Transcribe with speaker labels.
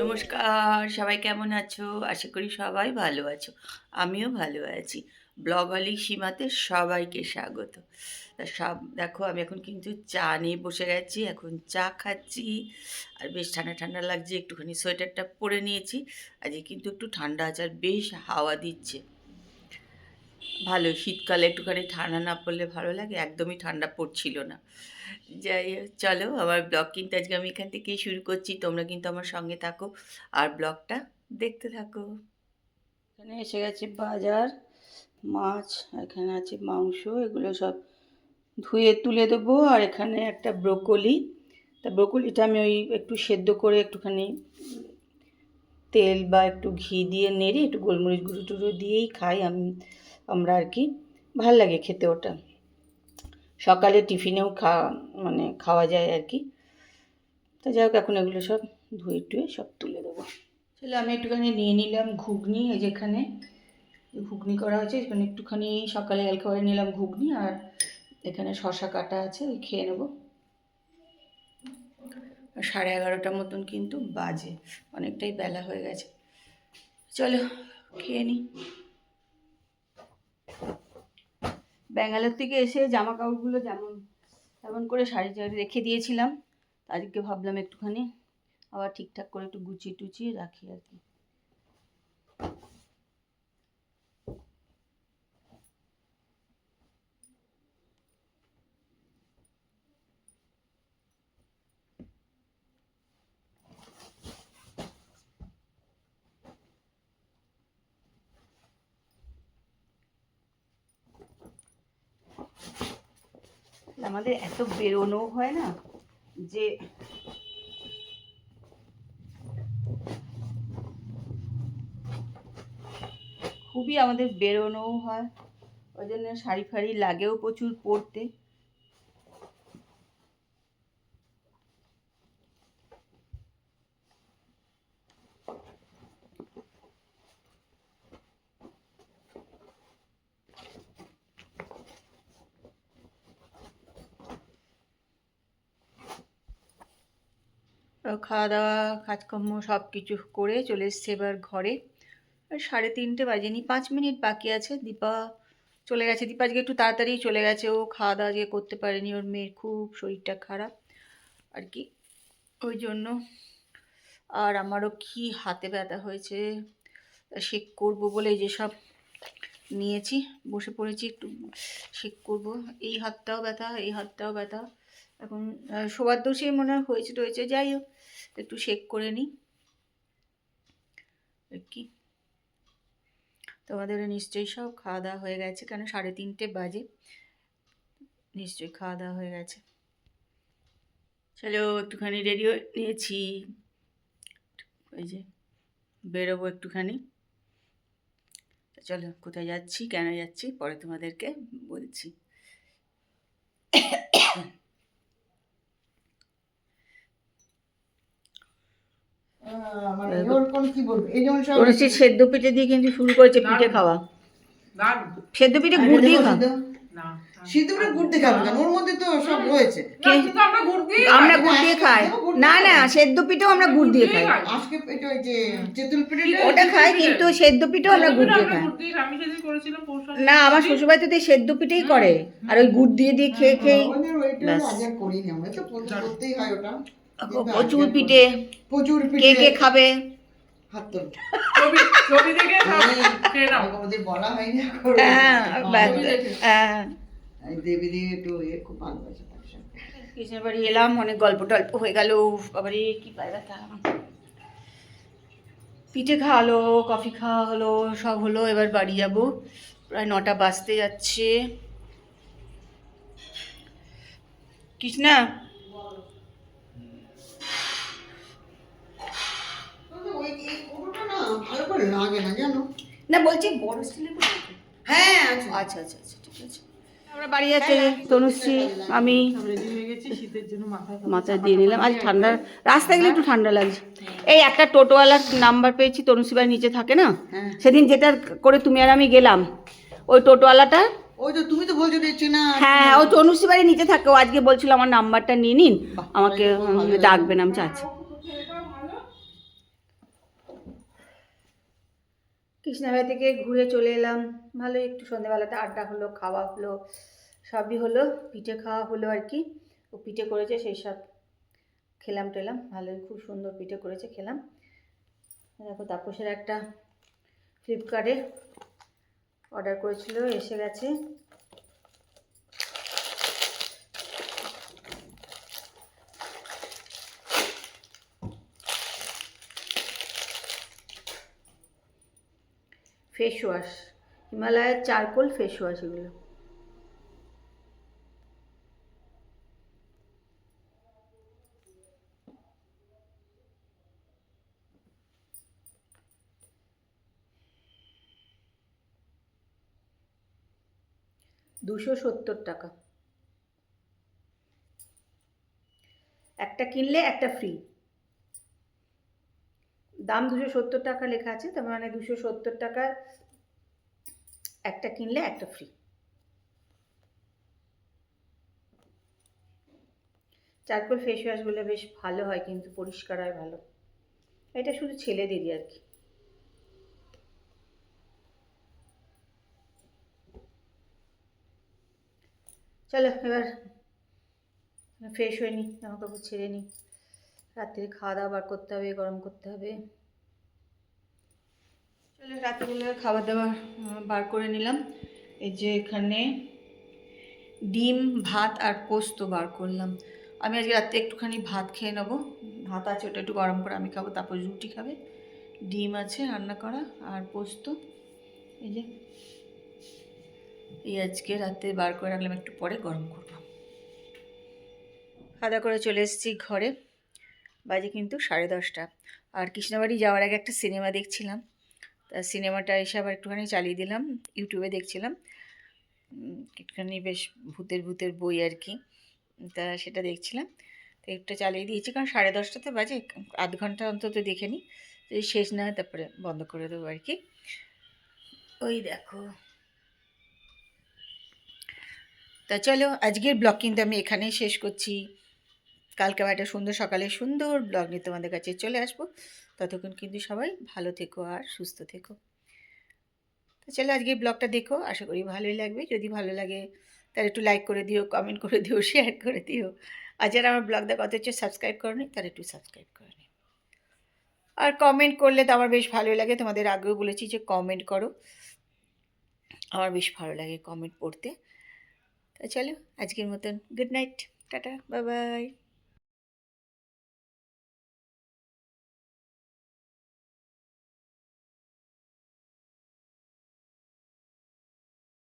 Speaker 1: নমস্কার, সবাই কেমন আছো? আশা করি সবাই ভালো আছো। আমিও ভালো আছি। ব্লগ হলি সীমাতে সবাইকে স্বাগত। তা সব, দেখো, আমি এখন কিন্তু চা নিয়ে বসে গেছি, এখন চা খাচ্ছি। আর বেশ ঠান্ডা ঠান্ডা লাগছে, একটুখানি সোয়েটারটা পরে নিয়েছি। আজকে কিন্তু একটু ঠান্ডা আছে, আর বেশ হাওয়া দিচ্ছে। ভালো, শীতকালে একটুখানি ঠান্ডা না পড়লে ভালো লাগে, একদমই ঠান্ডা পড়ছিল না। যাই চলো আমার ব্লগ কিন্তু আজকে আমি এখান থেকেই শুরু করছি, তোমরা কিন্তু আমার সঙ্গে থাকো আর ব্লগটা দেখতে থাকো। এখানে এসে গেছে বাজার, মাছ, এখানে আছে মাংস, এগুলো সব ধুয়ে তুলে দেবো আর এখানে একটা ব্রোকলি। তা ব্রোকলিটা আমি ওই একটু সেদ্ধ করে একটুখানি তেল বা একটু ঘি দিয়ে নেড়ে একটু গোলমরিচ গুঁড়ো টুড়ো দিয়েই খাই। আমি আমরা আর কি, ভালো লাগে খেতে ওটা। সকালে টিফিনেও খাওয়া মানে খাওয়া যায় আর কি। তো যাই হোক, এখন এগুলো সব ধুয়ে টুয়ে সব তুলে দেবো। চলে, আমি একটুখানি নিয়ে নিলাম ঘুগনি, এই যেখানে ঘুগনি করা হয়েছে এখানে একটুখানি সকালে জলখাবারে নিলাম ঘুগনি আর এখানে শশা কাটা আছে, ওই খেয়ে নেব। সাড়ে এগারোটার মতন কিন্তু বাজে, অনেকটাই বেলা হয়ে গেছে। চলো, খেয়ে নিই ব্যাঙ্গালোর থেকে এসে জামা কাপড়গুলো যেমন, তেমন করে শাড়ি টাড়ি রেখে দিয়েছিলাম। তাদেরকে ভাবলাম একটুখানি আবার ঠিকঠাক করে একটু গুছিয়ে টুচিয়ে রাখি আর কি। আমাদের এত বেরোনো হয় না যে খুবই আমাদের বেরোনোও হয়। ওই জন্য শাড়ি ফাড়ি লাগেও প্রচুর পরতে। খাওয়া দাওয়া কাজকর্ম সব কিছু করে চলে এসছে এবার ঘরে। সাড়ে তিনটে বাজেনি, পাঁচ মিনিট বাকি আছে। দীপা চলে গেছে। দীপা আজকে একটু তাড়াতাড়ি চলে গেছে। ও খাওয়া দাওয়া আজকে করতে পারেনি। ওর মেয়ের খুব শরীরটা খারাপ। আর কি? ওই জন্য। আর আমারও কি হাতে ব্যথা হয়েছে শেক করব বলে এই যে সব নিয়েছি। বসে পড়েছি একটু শেক করব। এই হাতটাও ব্যথা, এই হাতটাও ব্যথা। এখন শোবার দোষেই মনে হয় হয়েছে টয়েছে, যাই হোক, একটু শেক করে নিই। কি তোমাদের নিশ্চয়ই সব খাওয়া দাওয়া হয়ে গেছে, কেন সাড়ে তিনটে বাজে? নিশ্চয়ই খাওয়া দাওয়া হয়ে গেছে। চলো, একটুখানি রেডি নিয়েছি। ওই যে, বেরোবো একটুখানি। চলো, কোথায় যাচ্ছি, কেন যাচ্ছি, পরে তোমাদেরকে বলছি।
Speaker 2: মানে ওর কোন কি বলব? এই যেমন সব
Speaker 1: করেছি সেদ্ধ পিঠে দিয়ে কিন্তু শুরু করেছে পিঠে খাওয়া। সেদ্ধ পিঠে গুড় দিয়ে খাওয়া।
Speaker 2: গুড় দিয়ে খাবে কেন? ওর মধ্যে তো সব রয়েছে।
Speaker 1: আমরা গুড় দিয়ে খাই। না না সেদ্ধ পিঠেও আমরা গুড় দিয়ে খাই।
Speaker 2: আজকে এটা ওই যে তেঁতুল পিঠে
Speaker 1: ওটা খাই কিন্তু সেদ্ধ পিঠেও আমরা গুড় দিয়ে খাই। না আমার শ্বশুরবাড়িতে তো সেদ্ধ পিঠেই করে। আর ওই গুড় দিয়ে দিয়ে খেয়ে খেয়ে ব্যাস।
Speaker 2: আমরা তো করতেই হয় ওটা। কিন্তু
Speaker 1: প্রচুর পিঠে
Speaker 2: প্রচুর
Speaker 1: কে কে খাবে?
Speaker 2: বলা।
Speaker 1: হ্যাঁ হ্যাঁ।
Speaker 2: এই দেবী একটু খুব ভালোবাসে
Speaker 1: কৃষ্ণের বাড়ি এলাম অনেক গল্প টল্প হয়ে গেল। আবার কি পায় ব্যথা পিঠে খাওয়া হলো কফি খাওয়া হলো সব হলো। এবার বাড়ি যাব। প্রায় নটা বাজতে যাচ্ছে। কৃষ্ণা
Speaker 2: তবে ওই এই কোটোটা না ভালো করে লাগে না জানো
Speaker 1: না বলছি বড় স্টিলের
Speaker 2: হ্যাঁ
Speaker 1: আচ্ছা আচ্ছা আচ্ছা ঠিক আছে। আমরা বাড়ি যাচ্ছি তনুশ্রী আমি মাথায় দিয়ে নিলাম। আজ ঠান্ডা রাস্তায় গেলে একটু ঠান্ডা লাগছে। এই একটা টোটোওয়ালার নাম্বার পেয়েছি তনুশ্রী নিচে থাকে না?
Speaker 2: হ্যাঁ।
Speaker 1: সেদিন যেটা করে তুমি আর আমি গেলাম ওই টোটোওয়ালাটা
Speaker 2: ওই তো তুমি তো বলছো না
Speaker 1: হ্যাঁ ও তনুশ্রী বাড়ি নিচে থাকে। ও আজকে বলছিল আমার নাম্বারটা নিয়ে নিন। আমাকে ডাকবেন আমি চাচ্ছি কৃষ্ণাবাড়ি থেকে ঘুরে চলে এলাম। ভালো একটু সন্ধ্যেবেলাতে আড্ডা হলো, খাওয়া হলো, সবই হলো, পিঠে খাওয়া হলো আর কি। ও পিঠে করেছে, সেই সব খেলাম টেলাম, ভালোই খুব সুন্দর পিঠে করেছে, খেলাম। দেখো তাপসের একটা ফ্লিপকার্টে অর্ডার করেছিল, এসে গেছে। ফেস ওয়াশ হিমালয়ের চারকোল ফেস ওয়াশ এগুলো। দুশো সত্তর টাকা। একটা কিনলে একটা ফ্রি দাম দুশো সত্তর টাকা লেখা আছে, তার মানে দুশো সত্তর টাকা একটা কিনলে একটা ফ্রি চারকোল ফেস ওয়াশগুলো বেশ ভালো হয়, কিন্তু পরিষ্কার হয় ভালো। এটা শুধু ছেলেদেরই আর কি। চলো এবার ফ্রেশ হয়ে নিই জামা কাপড় ছেড়ে নিই রাত্রে খাওয়া দাওয়া বার করতে হবে, গরম করতে হবে। চলো রাত্রিবেলা খাবার দাবার বার করে নিলাম। এই যে এখানে ডিম, ভাত আর পোস্ত বার করলাম। আমি আজকে রাত্রে একটুখানি ভাত খেয়ে নেব। ভাত আছে, ওটা একটু গরম করে আমি খাব, তারপর রুটি খাবে। ডিম আছে, রান্না করা আর পোস্ত। এই যে। এই আজকে রাতে বার করে রাখলাম, একটু পরে গরম করব। খাওয়া করে চলে এসেছি ঘরে। বাজে কিন্তু সাড়ে দশটা। আর কৃষ্ণবাড়ি যাওয়ার আগে একটা সিনেমা দেখছিলাম। তা সিনেমাটা এসে আবার একটুখানি চালিয়ে দিলাম, ইউটিউবে দেখছিলাম। একটুখানি বেশ ভূতের ভূতের বই আর কি। তা সেটা দেখছিলাম। তো একটু চালিয়ে দিয়েছি, কারণ সাড়ে দশটাতে বাজে, আধ ঘণ্টা অন্তত দেখে নিই। যদি শেষ না হয় তারপরে বন্ধ করে দেবো আর কি। ওই দেখো। তা চলো, আজকের ব্লগ কিন্তু আমি এখানেই শেষ করছি। কালকে আবার একটা সুন্দর সকালে সুন্দর ব্লগ নিয়ে তোমাদের কাছে চলে আসব। ততক্ষণ কিন্তু সবাই ভালো থেকো আর সুস্থ থেকো। তো চলো আজকের ব্লগটা দেখো, আশা করি ভালোই লাগবে। যদি ভালো লাগে, তাহলে একটু লাইক করে দিও কমেন্ট করে দিও শেয়ার করে দিও। আর যারা আমার ব্লগ দেখা, অথচ সাবস্ক্রাইব করনি, তারা একটু সাবস্ক্রাইব করে নিও। আর কমেন্ট করলে তো আমার বেশ ভালোই লাগে। তোমাদের আগেও বলেছি যে কমেন্ট করো। আমার বেশ ভালো লাগে কমেন্ট পড়তে। তা চলো, আজকের মতন good night tata bye bye